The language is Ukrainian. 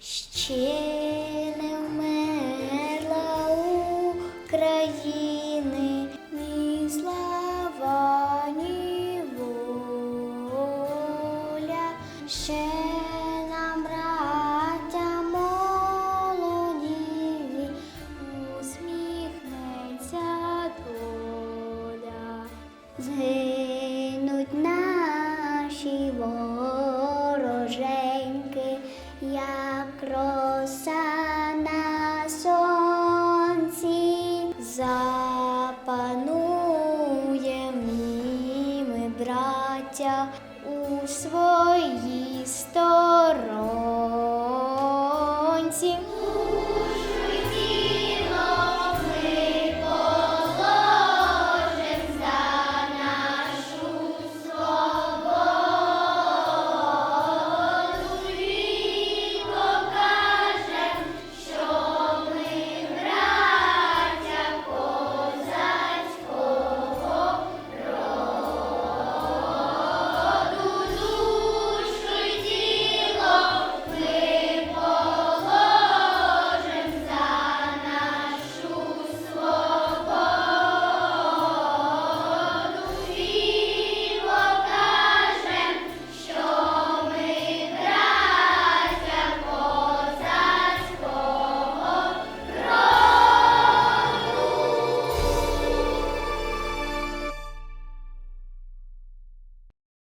Ще не вмерла України, ні слава, ні воля, ще нам, браття молоді, усміхнеться доля. Згинуть наші вороженьки, роса браття у своїй стороні.